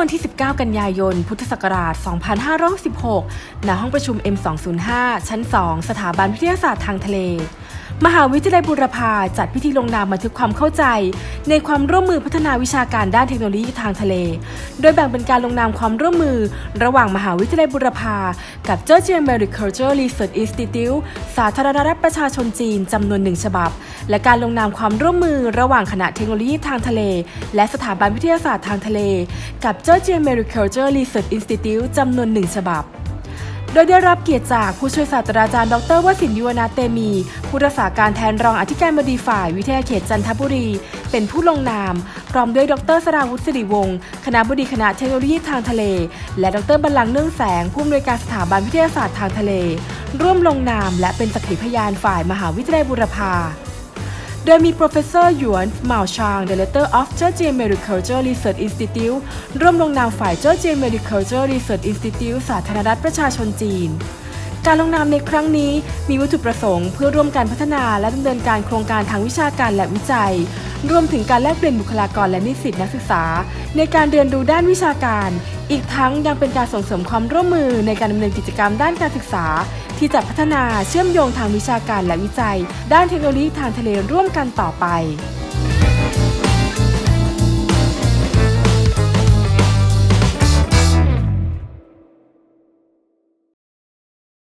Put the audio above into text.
วันที่ 19 กันยายน พุทธศักราช 2516 ณ ห้องประชุม M205 ชั้น 2 สถาบันวิทยาศาสตร์ทางทะเล มหาวิทยาลัยบุรพาจัดพิธีลงนามบันทึกความเข้าใจ ในความร่วมมือพัฒนาวิชาการด้านเทคโนโลยีทางทะเล โดยแบ่งเป็นการลงนามความร่วมมือ ระหว่างมหาวิทยาลัยบุรพากับ Georgia Mariculture Research Institute สาธารณรัฐประชาชนจีนจำนวนหนึ่งฉบับ และการลงนามความร่วมมือ ระหว่างคณะเทคโนโลยีทางทะเล และสถาบันวิทยาศาสตร์ทางทะเล กับ Georgia Mariculture Research Institute จำนวนหนึ่งฉบับ โดยได้รับเกียรติจากผู้ช่วยศาสตราจารย์ ดรวสินยุวนาเตมี ผู้รักษาการแทนรองอธิการบดีฝ่ายวิทยาเขตจันทบุรี เป็นผู้ลงนาม พร้อมด้วยดรสราวุฒิสิริวงศ์คณะบดีคณะเทคโนโลยีทางทะเล และดรบัลลังก์เนื่องแสง ผู้อำนวยการสถาบันวิทยาศาสตร์ทางทะเล ร่วมลงนามและเป็นสักขีพยานฝ่ายมหาวิทยาลัยบุรพา โดยมี Professor หยวนเหมาชาง Director of Georgia Mariculture Research Institute ร่วมลงนามฝ่าย Georgia Mariculture Research Institute สาธารณรัฐประชาชนจีนการลงนามในครั้งนี้มีวัตถุประสงค์เพื่อร่วมการพัฒนาและดำเนินการโครงการทางวิชาการและวิจัย รวมถึงการแลกเปลี่ยนบุคลากรและนิสิตนักศึกษา ในการเรียนรู้ด้านวิชาการ อีกทั้งยังเป็นการส่งเสริมความร่วมมือในการดำเนินกิจกรรมด้านการศึกษา ที่จะพัฒนาเชื่อมโยงทางวิชาการและวิจัย ด้านเทคโนโลยีทางทะเลร่วมกันต่อไป